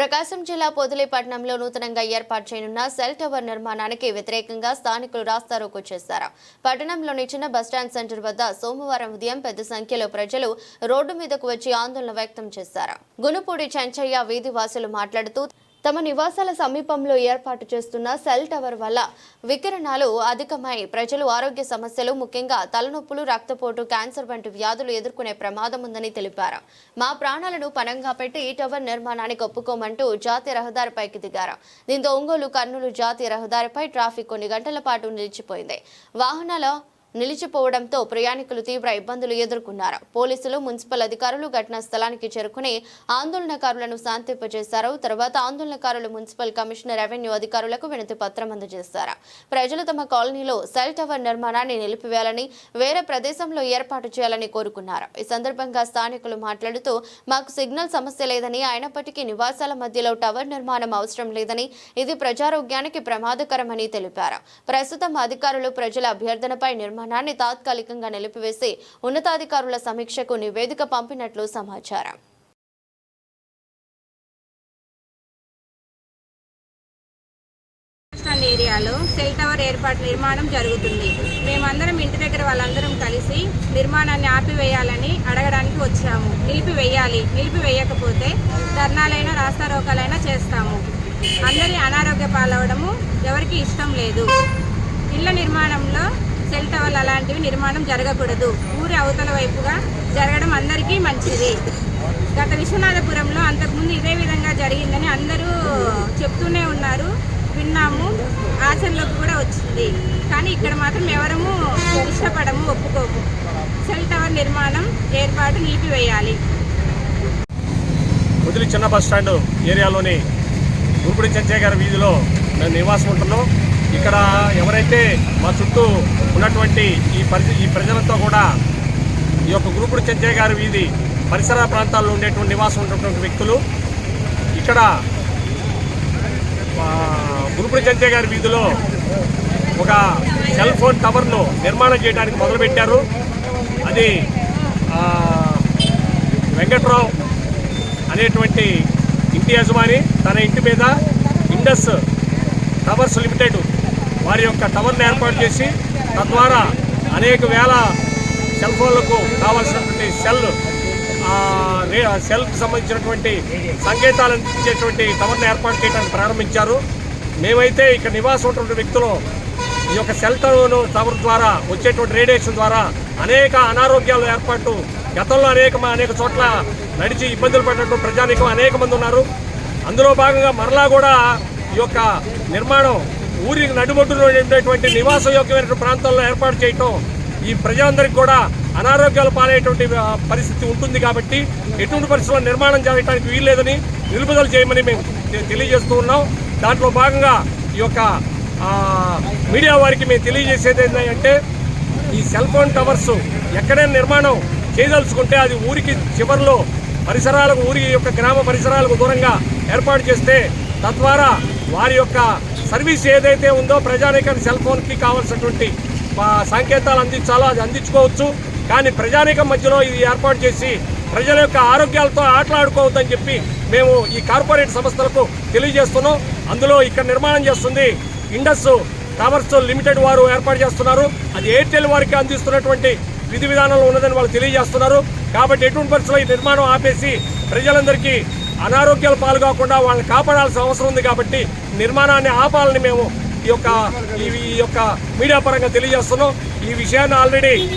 ప్రకాశం జిల్లా పొదిలిపట్నంలో నూతనంగా ఏర్పాటు చేయనున్న సెల్ టవర్ నిర్మాణానికి వ్యతిరేకంగా స్థానికులు రాస్తారోకు చేశారు. పట్టణంలోని చిన్న బస్టాండ్ సెంటర్ వద్ద సోమవారం ఉదయం పెద్ద సంఖ్యలో ప్రజలు రోడ్డు మీదకు వచ్చి ఆందోళన వ్యక్తం చేశారు. గునుపూడి చెంచయ్య వీధి వాసులు మాట్లాడుతూ తమ నివాసాల సమీపంలో ఏర్పాటు చేస్తున్న సెల్ టవర్ వల్ల వికిరణాలు అధికమై ప్రజలు ఆరోగ్య సమస్యలు ముఖ్యంగా తలనొప్పులు రక్తపోటు క్యాన్సర్ వంటి వ్యాధులు ఎదుర్కొనే ప్రమాదం ఉందని తెలిపారు. మా ప్రాణాలను పణంగా పెట్టి ఈ టవర్ నిర్మాణానికి ఒప్పుకోమంటూ జాతీయ రహదారిపైకి దిగారు. దీంతో ఒంగోలు కర్నూలు జాతీయ రహదారిపై ట్రాఫిక్ కొన్ని గంటల పాటు నిలిచిపోయింది. వాహనాల నిలిచిపోవడంతో ప్రయాణికులు తీవ్ర ఇబ్బందులు ఎదుర్కొన్నారు. పోలీసులు మున్సిపల్ అధికారులు ఘటనా స్థలానికి చేరుకుని ఆందోళనకారులను శాంతింపజేశారు. తర్వాత ఆందోళనకారులు మున్సిపల్ కమిషనర్ రెవెన్యూ అధికారులకు వినతి పత్రం అందజేశారు. ప్రజలు తమ కాలనీలో సెల్ టవర్ నిర్మాణాన్ని నిలిపివేయాలని వేరే ప్రదేశంలో ఏర్పాటు చేయాలని కోరుకున్నారు. ఈ సందర్భంగా స్థానికులు మాట్లాడుతూ మాకు సిగ్నల్ సమస్య లేదని అయినప్పటికీ నివాసాల మధ్యలో టవర్ నిర్మాణం అవసరం లేదని ఇది ప్రజారోగ్యానికి ప్రమాదకరమని తెలిపారు. ప్రస్తుతం అధికారులు ప్రజల అభ్యర్థనపై నిర్మాణాన్ని తాత్కాలికంగా నిలిపివేసి ఉన్నతాధికారుల సమీక్షకు నివేదిక పంపినట్లు సమాచారం. ఏరియాలో సెల్ టవర్ ఏర్పాటు నిర్మాణం జరుగుతుంది. మేమందరం ఇంటి దగ్గర వాళ్ళందరం కలిసి నిర్మాణాన్ని ఆపివేయాలని అడగడానికి వచ్చాము. నిలిపివేయాలి. నిలిపివేయకపోతే ధర్నాలైనా రాస్తారోకాలైనా చేస్తాము. అందరి అనారోగ్య పాలవడము ఎవరికి ఇష్టం లేదు. ఇళ్ళ నిర్మాణంలో సెల్ టవర్లు అలాంటివి నిర్మాణం జరగకూడదు. ఊరి అవతల వైపుగా జరగడం అందరికీ మంచిది. గత విశ్వనాథపురంలో అంతకుముందు ఇదే విధంగా జరిగిందని అందరూ చెప్తూనే ఉన్నారు. విన్నాము. ఆచరణలోకి కూడా వచ్చింది. కానీ ఇక్కడ మాత్రం ఎవరము ఇష్టపడము ఒప్పుకోము. సెల్ టవర్ నిర్మాణం ఏర్పాటు నిలిపివేయాలి. ముదిలి చిన్న బస్ స్టాండ్ ఏరియాలోని గురుపుడి చెంచయ్య గారి వీధిలో నేను నివాసం ఉంటున్నాం. ఇక్కడ ఎవరైతే మా చుట్టూ ఉన్నటువంటి ఈ పరిస్థితి ఈ ప్రజలతో కూడా ఈ యొక్క గురుపుడు చెంచయ్య గారి వీధి పరిసర ప్రాంతాల్లో ఉండేటువంటి నివాసం ఉన్నటువంటి వ్యక్తులు. ఇక్కడ గురుపుడు చెంచయ్య గారి వీధిలో ఒక సెల్ ఫోన్ టవర్ను నిర్మాణం చేయడానికి మొదలుపెట్టారు. అది వెంకట్రావు అనేటువంటి ఇంటి యజమాని తన ఇంటి మీద ఇండస్ టవర్స్ లిమిటెడ్ వారి యొక్క టవర్ను ఏర్పాటు చేసి తద్వారా అనేక వేల సెల్ ఫోన్లకు కావాల్సినటువంటి సెల్ సెల్కి సంబంధించినటువంటి సంకేతాలు అందించేటువంటి టవర్ను ఏర్పాటు చేయడానికి ప్రారంభించారు. మేమైతే ఇక్కడ నివాసం ఉన్నటువంటి వ్యక్తులు ఈ యొక్క సెల్ టవర్ టవర్ ద్వారా వచ్చేటువంటి రేడియేషన్ ద్వారా అనేక అనారోగ్యాలు ఏర్పాటు గతంలో అనేక అనేక చోట్ల నడిచి ఇబ్బందులు పడినటువంటి ప్రజానికం అనేక మంది ఉన్నారు. అందులో భాగంగా మరలా కూడా ఈ యొక్క నిర్మాణం ఊరికి నడుబొడ్డులో ఉండేటువంటి యోగ్యమైన ప్రాంతాల్లో ఏర్పాటు చేయటం ఈ ప్రజలందరికీ కూడా అనారోగ్యాలు పాలయ్యేటువంటి పరిస్థితి ఉంటుంది కాబట్టి ఎటువంటి పరిస్థితుల్లో నిర్మాణం జరగడానికి వీల్లేదని నిలుపుదల చేయమని మేము తెలియజేస్తూ ఉన్నాం. దాంట్లో భాగంగా ఈ యొక్క మీడియా వారికి మేము తెలియజేసేది ఏంటంటే ఈ సెల్ ఫోన్ టవర్స్ ఎక్కడైనా నిర్మాణం చేయదలుచుకుంటే అది ఊరికి చివరిలో పరిసరాలకు ఊరి యొక్క గ్రామ పరిసరాలకు దూరంగా ఏర్పాటు చేస్తే తద్వారా వారి యొక్క సర్వీస్ ఏదైతే ఉందో ప్రజానీకానికి సెల్ ఫోన్కి కావాల్సినటువంటి సంకేతాలు అందించాలో అది అందించుకోవచ్చు. కానీ ప్రజానీకం మధ్యలో ఇది ఏర్పాటు చేసి ప్రజల యొక్క ఆరోగ్యాలతో ఆటలాడుకోవద్దని చెప్పి మేము ఈ కార్పొరేట్ సంస్థలకు తెలియజేస్తున్నాం. అందులో ఇక్కడ నిర్మాణం చేస్తుంది ఇండస్ టవర్స్ లిమిటెడ్ వారు ఏర్పాటు చేస్తున్నారు. అది ఎయిర్టెల్ వారికి అందిస్తున్నటువంటి విధి విధానంలో ఉన్నదని వాళ్ళు తెలియజేస్తున్నారు. కాబట్టి ఎటువంటి పరిస్థితుల్లో ఈ నిర్మాణం ఆపేసి ప్రజలందరికీ అనారోగ్యాలు పాల్గొకుండా వాళ్ళని కాపాడాల్సిన అవసరం ఉంది కాబట్టి నిర్మాణాన్ని ఆపాలని మేము ఈ యొక్క ఈ ఈ యొక్క మీడియా పరంగా తెలియజేస్తున్నాం. ఈ విషయాన్ని ఆల్రెడీ